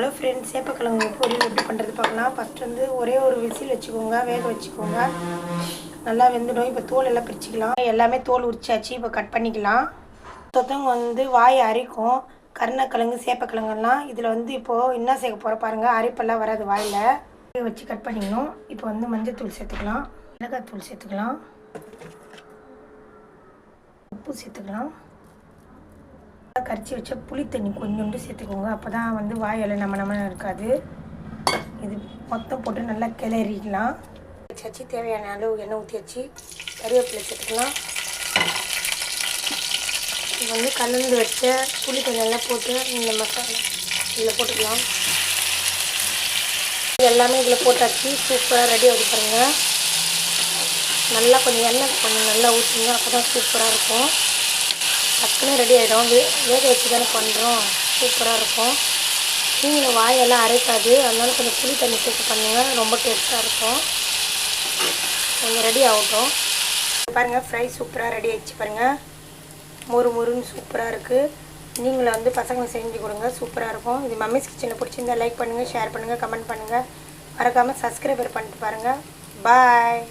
Hello friends சேப்பக்கிழங்கு பொரியல் எப்படி பண்ணுறது பார்க்கலாம். ஃபஸ்ட் வந்து ஒரே ஒரு விசில் வச்சுக்கோங்க வேக வச்சுக்கோங்க. நல்லா வெந்துடும். இப்போ தோல் எல்லாம் பிரிச்சுக்கலாம். எல்லாமே தோல் உரிச்சாச்சு இப்போ கட் பண்ணிக்கலாம். தொத்தவங்க வந்து வாய் அரிக்கும். கருணக்கிழங்கு சேப்பக்கிழங்கெல்லாம் இதில் வந்து இப்போது என்ன சேர்க்க போகிற பாருங்கள் அரிப்பெல்லாம் வராது வாயில். வேக வச்சு கட் பண்ணிக்கணும். இப்போ வந்து மஞ்சள் சேர்த்துக்கலாம். மிளகாய் தூள் சேர்த்துக்கலாம். உப்பு சேர்த்துக்கலாம். கரைச்சி வச்ச புளி தண்ணி கொஞ்சோண்டு சேர்த்துக்கோங்க. அப்போ தான் வந்து வாயில் நம்ம நம்ம இருக்காது. இது மொத்தம் போட்டு நல்லா கிளறிக்கலாம் வச்சாச்சு. தேவையான அளவு எண்ணெய் ஊற்றி வச்சு கருவேப்பிலை சேர்த்துக்கலாம். இது வந்து கலந்து வச்ச புளி தண்ணியெல்லாம் போட்டு இந்த மசாலா இதில் போட்டுக்கலாம். எல்லாமே இதில் போட்டாச்சு. சூப்பராக ரெடி ஆகி பாருங்கள் நல்லா கொஞ்சம் எண்ணெய் கொஞ்சம் நல்லா ஊற்றுங்க அப்போ தான் சூப்பராக இருக்கும். டக்குன்னு ரெடி ஆகிடும் வே வேக வச்சு தானே பண்ணுறோம் சூப்பராக இருக்கும். நீங்களும் வாயெல்லாம் அரைக்காது. அதனால கொஞ்சம் புளி தண்ணி சேர்த்து பண்ணுங்கள் ரொம்ப டேஸ்ட்டாக இருக்கும். கொஞ்சம் ரெடி ஆகட்டும். பாருங்கள் ஃப்ரை சூப்பராக ரெடி ஆகிடுச்சு பாருங்கள் மொறு மொறுன்னு சூப்பராக இருக்குது நீங்களும் வந்து பசங்களை செஞ்சு கொடுங்க. சூப்பராக இருக்கும். இது மம்மிஸ் கிச்சனில் பிடிச்சிருந்தா லைக் பண்ணுங்கள் ஷேர் பண்ணுங்கள் கமெண்ட் பண்ணுங்கள் மறக்காமல் சப்ஸ்கிரைபர் பண்ணிட்டு பாருங்கள் பாய்